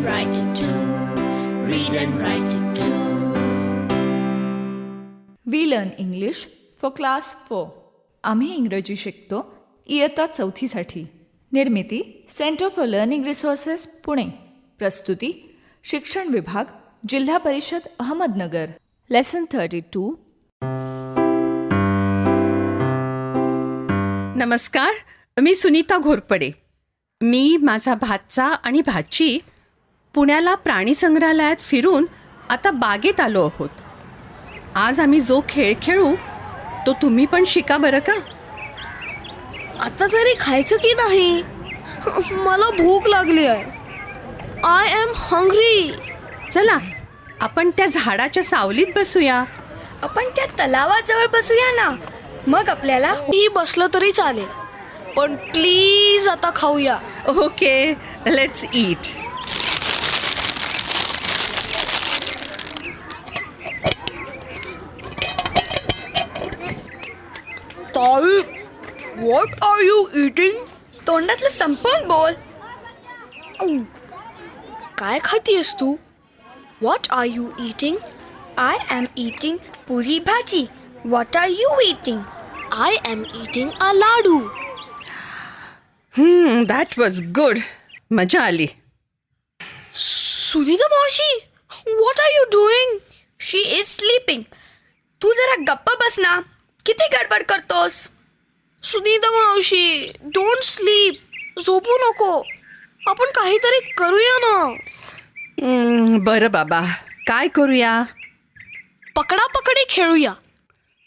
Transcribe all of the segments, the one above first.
and write it too. Read and write it too. We learn English for class four आम्ही इंग्रजी शिकतो इयत्ता चौथीसाठी. Nirmiti centre for learning resources Pune. प्रस्तुती शिक्षण विभाग जिल्हा परिषद अहमदनगर. लेसन थर्टी टू नमस्कार मी सुनीता घोरपडे. मी माझा भाचा आणि भाची पुण्याला प्राणी संग्रहालयात फिरून आता बागेत आलो आहोत. आज आम्ही जो खेळ खेळू तो तुम्ही पण शिका बरं का? आता तरी खायचं की नाही? मला भूक लागली आहे. आय एम हंग्री चला आपण त्या झाडाच्या सावलीत बसूया. आपण त्या तलावाजवळ बसूया ना. मग आपल्याला ही बसलं तरी चालेल. पण प्लीज आता खाऊया. ओके लेट्स ईट ताई व्हॉट आर यू इटिंग तोंडातलं संपवून बोल. काय खातीयस तू? What are you eating I am eating puri bhaji. What are you eating I am eating a laddoo. That was good मजा आली. सुनीता मावशी what are you doing she is sleeping तू जरा गप्प बस ना. किती गडबड करतोस? सुनीता मावशी डोंट स्लीप झोपू नको. आपण काहीतरी करूया ना. बरं बाबा. काय करूया? पकडा पकडी खेळूया.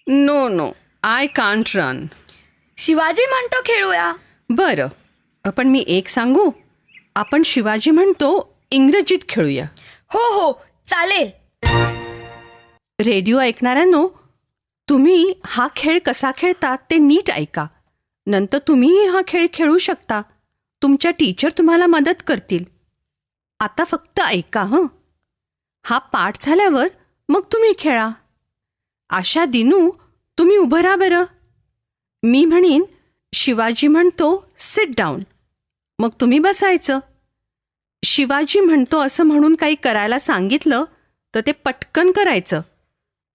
No no I can't run Shivaji म्हणतो खेळूया. बरं. पण मी एक सांगू? आपण शिवाजी म्हणतो इंग्रजीत खेळूया. हो हो. चालेल. रेडिओ ऐकणाऱ्यांनो तुम्ही हा खेळ कसा खेळता ते नीट ऐका. नंतर तुम्हीही हा खेळ खेळू शकता. तुमच्या टीचर तुम्हाला मदत करतील. आता फक्त ऐका हं. हा पाठ झाल्यावर मग तुम्ही खेळा. आशा दिनू तुम्ही उभं राहा बरं. मी म्हणेन शिवाजी म्हणतो सिट डाऊन मग तुम्ही बसायचं. शिवाजी म्हणतो असं म्हणून काही करायला सांगितलं तर ते पटकन करायचं.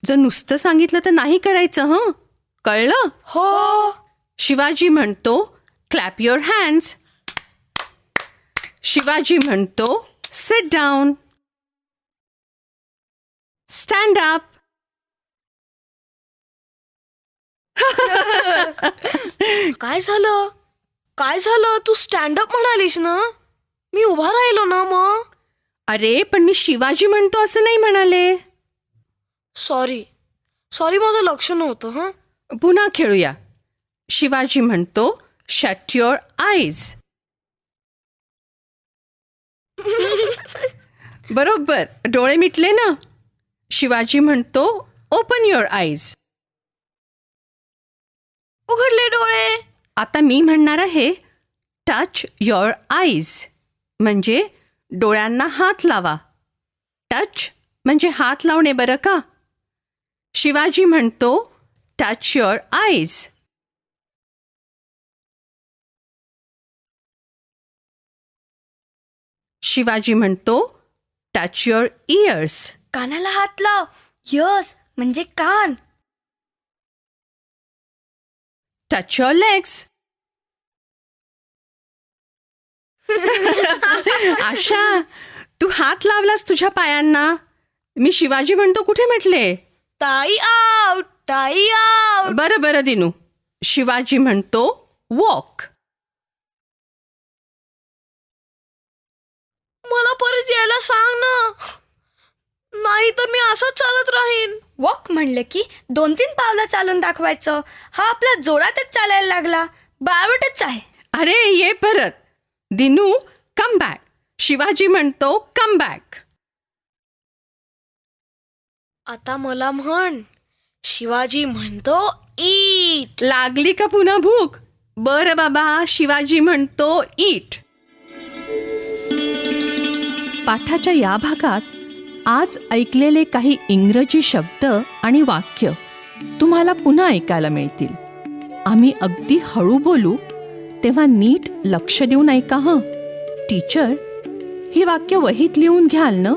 जर नुसतं सांगितलं तर नाही करायचं हं? कळलं? हो. शिवाजी म्हणतो क्लॅप युअर हँड्स शिवाजी म्हणतो सिट डाऊन स्टँड अप काय झालं? काय झालं? तू स्टँडअप म्हणालीस ना? मी उभा राहिलो ना मग? अरे पण मी शिवाजी म्हणतो असं नाही म्हणाले. सॉरी सॉरी माझं लक्ष नव्हतं हं? पुन्हा खेळूया. शिवाजी म्हणतो शट युअर आईज बरोबर. डोळे मिटले ना? शिवाजी म्हणतो ओपन युअर आईज उघडले डोळे. आता मी म्हणणार आहे टच युअर आईज म्हणजे डोळ्यांना हात लावा. टच म्हणजे हात लावणे बरं का? शिवाजी म्हणतो टच युअर आईज शिवाजी म्हणतो टच युअर इयर्स कानाला हात लाव. यस म्हणजे कान. टच युअर लेग्स आशा तू हात लावलास तुझ्या पायांना? मी शिवाजी म्हणतो कुठे म्हटले ताई आउट ताई आउट बरं बरं दिनू. शिवाजी म्हणतो वॉक मला परत यायला सांग ना. नाही तर मी असंच चालत राहीन. वॉक म्हणलं की दोन तीन पावलं चालून दाखवायचं. हा आपला जोरातच चालायला लागला. बावटच आहे. अरे ये परत. दिनू कम बॅक शिवाजी म्हणतो कम बॅक आता मला म्हण. शिवाजी म्हणतो ईट. लागली का पुन्हा भूक? बरं बाबा शिवाजी म्हणतो ईट. पाठाच्या या भागात आज ऐकलेले काही इंग्रजी शब्द आणि वाक्य तुम्हाला पुन्हा ऐकायला मिळतील. आम्ही अगदी हळू बोलू तेव्हा नीट लक्ष देऊन ऐका हं. टीचर ही वाक्य वहीत लिहून घ्याल ना?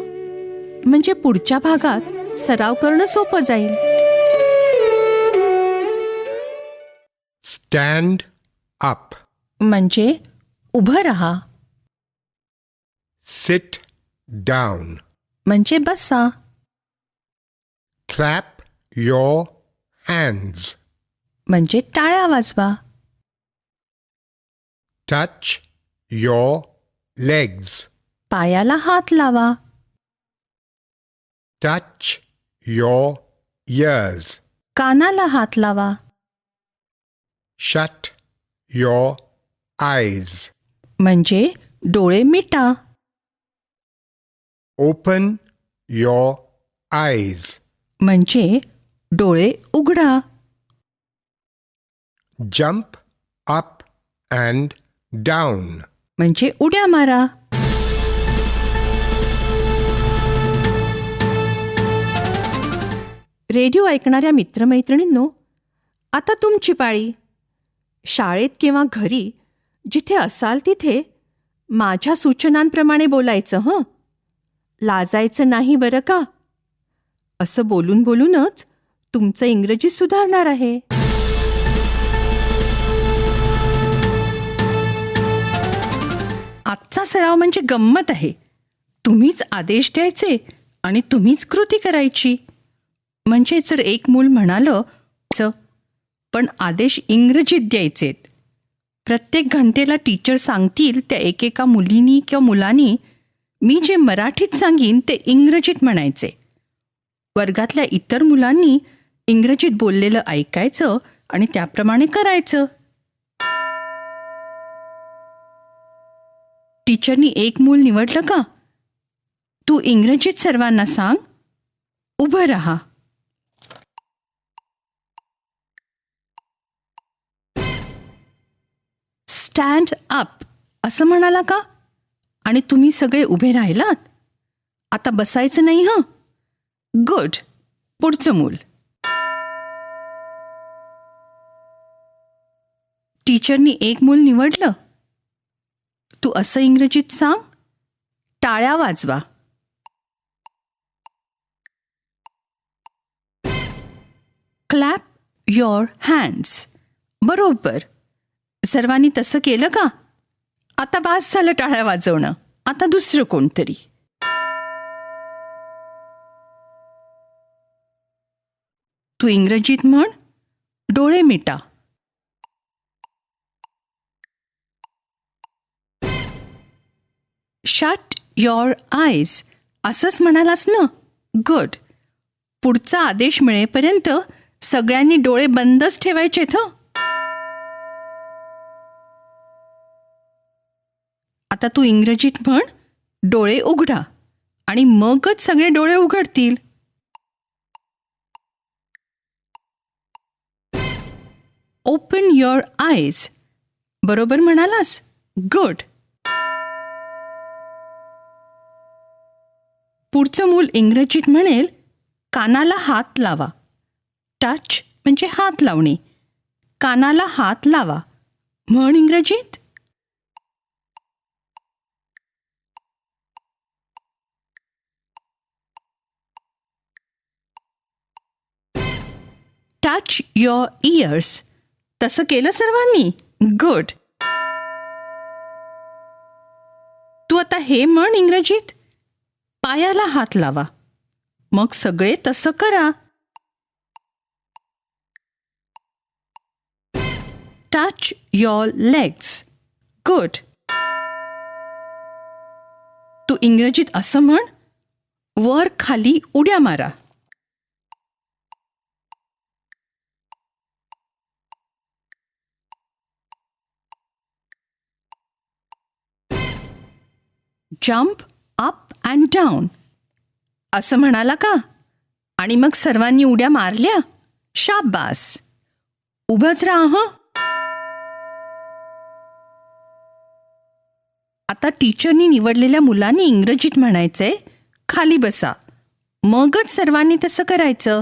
म्हणजे पुढच्या भागात सराव करणं सोपं जाईल Stand up. म्हणजे उभं राहा Sit down. म्हणजे बसा Clap your hands. म्हणजे टाळ्या वाजवा Touch your legs. पायाला हात लावा Touch your ears. कानाला हात लावा Shut your eyes. म्हणजे डोळे मिटा Open your eyes. म्हणजे डोळे उघडा Jump up and down. म्हणजे उड्या मारा रेडिओ ऐकणाऱ्या मित्रमैत्रिणींनो आता तुमची पाळी. शाळेत किंवा घरी जिथे असाल तिथे माझ्या सूचनांप्रमाणे बोलायचं हं? लाजायचं नाही बरं का? असं बोलून बोलूनच तुमचं इंग्रजी सुधारणार आहे. आजचा सराव म्हणजे गंमत आहे. तुम्हीच आदेश द्यायचे आणि तुम्हीच कृती करायची. म्हणजे जर एक मूल म्हणालं पण आदेश इंग्रजीत द्यायचेत. प्रत्येक घंटेला टीचर सांगतील त्या एकेका मुलीनी किंवा मुलांनी मी जे मराठीत सांगीन ते इंग्रजीत म्हणायचे. वर्गातल्या इतर मुलांनी इंग्रजीत बोललेलं ऐकायचं आणि त्याप्रमाणे करायचं. टीचरनी एक मूल निवडलं का? तू इंग्रजीत सर्वांना सांग. उभं राहा. Stand up. असं म्हणाला का? आणि तुम्ही सगळे उभे राहिलात? आता बसायचं नाही हं? गुड. पुढचं मूल. टीचरनी एक मूल निवडलं. तू असं इंग्रजीत सांग. टाळ्या वाजवा. क्लॅप युअर हँड्स बरोबर. सर्वांनी तसं केलं का? आता बास झालं टाळ्या वाजवणं. आता दुसरं कोणतरी. तू इंग्रजीत म्हण डोळे मिटा. शट युअर आयज असंच म्हणालास ना? गुड पुढचा आदेश मिळेपर्यंत सगळ्यांनी डोळे बंदच ठेवायचेत थं आता तू इंग्रजीत म्हण डोळे उघडा. आणि मगच सगळे डोळे उघडतील. ओपन युअर आयज बरोबर म्हणालास? गुड पुढचं मूल इंग्रजीत म्हणेल कानाला हात लावा. टच म्हणजे हात लावणे. कानाला हात लावा. म्हण इंग्रजीत? टच युअर इयर्स तसं केलं सर्वांनी? गुड तू आता हे म्हण इंग्रजीत? पायाला हात लावा. मग सगळे तसं करा. टच युअर लेग्स गुड तू इंग्रजीत असं म्हण? वर खाली उड्या मारा. जम्प अप अँड डाऊन असं म्हणाला का? आणि मग सर्वांनी उड्या मारल्या? शाबास. उभंच राहा हं. आता टीचरनी निवडलेल्या मुलांनी इंग्रजीत म्हणायचंय खाली बसा. मगच सर्वांनी तसं करायचं.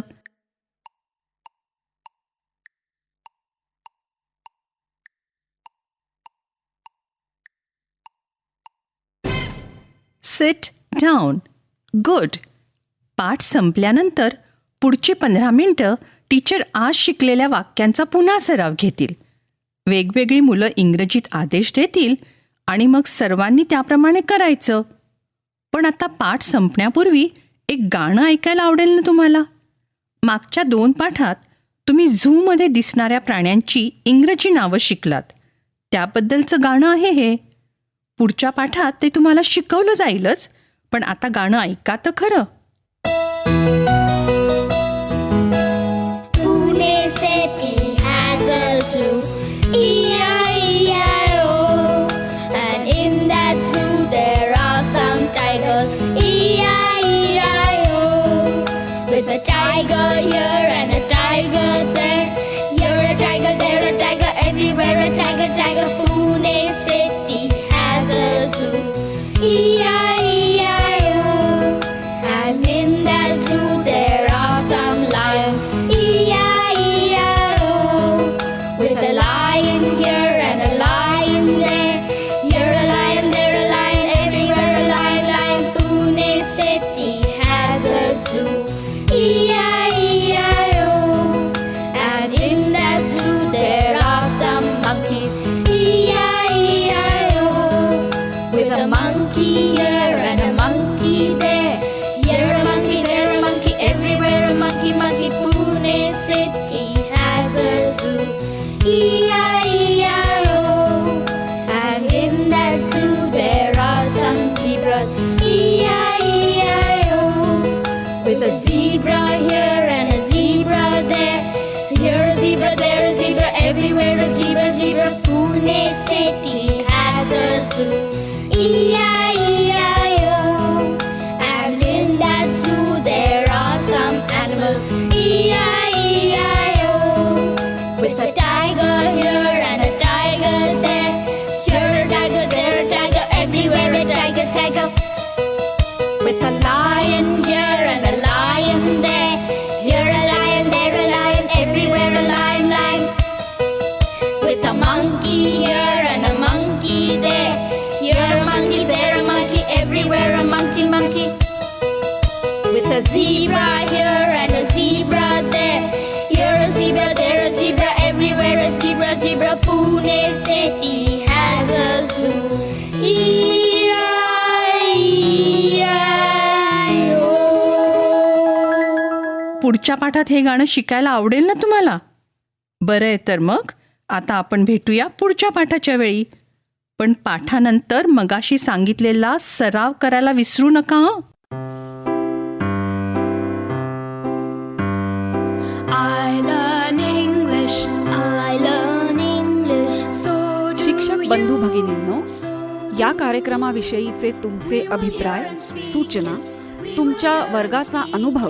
सिट डाऊन गुड पाठ संपल्यानंतर पुढची पंधरा मिनटं टीचर आज शिकलेल्या वाक्यांचा पुन्हा सराव घेतील. वेगवेगळी मुलं इंग्रजीत आदेश देतील आणि मग सर्वांनी त्याप्रमाणे करायचं. पण आता पाठ संपण्यापूर्वी एक गाणं ऐकायला आवडेल ना तुम्हाला? मागच्या दोन पाठात तुम्ही झूमध्ये दिसणाऱ्या प्राण्यांची इंग्रजी नावं शिकलात. त्याबद्दलचं गाणं आहे हे. पुढच्या पाठात ते तुम्हाला शिकवलं जाईलच पण आता गाणं ऐका तर खरं Pune a tiger here a tiger there. you're a tiger, there a tiger, everywhere a tiger, see पुढच्या पाठात हे गाणं शिकायला आवडेल ना तुम्हाला? बरं आहे तर मग आता आपण भेटूया पुढच्या पाठाच्या वेळी. पण पाठानंतर मगाशी सांगितलेला सराव करायला विसरू नका हं? शिक्षक बंधू. भगिनींनो या कार्यक्रमाविषयीचे तुमचे अभिप्राय सूचना तुमच्या वर्गाचा अनुभव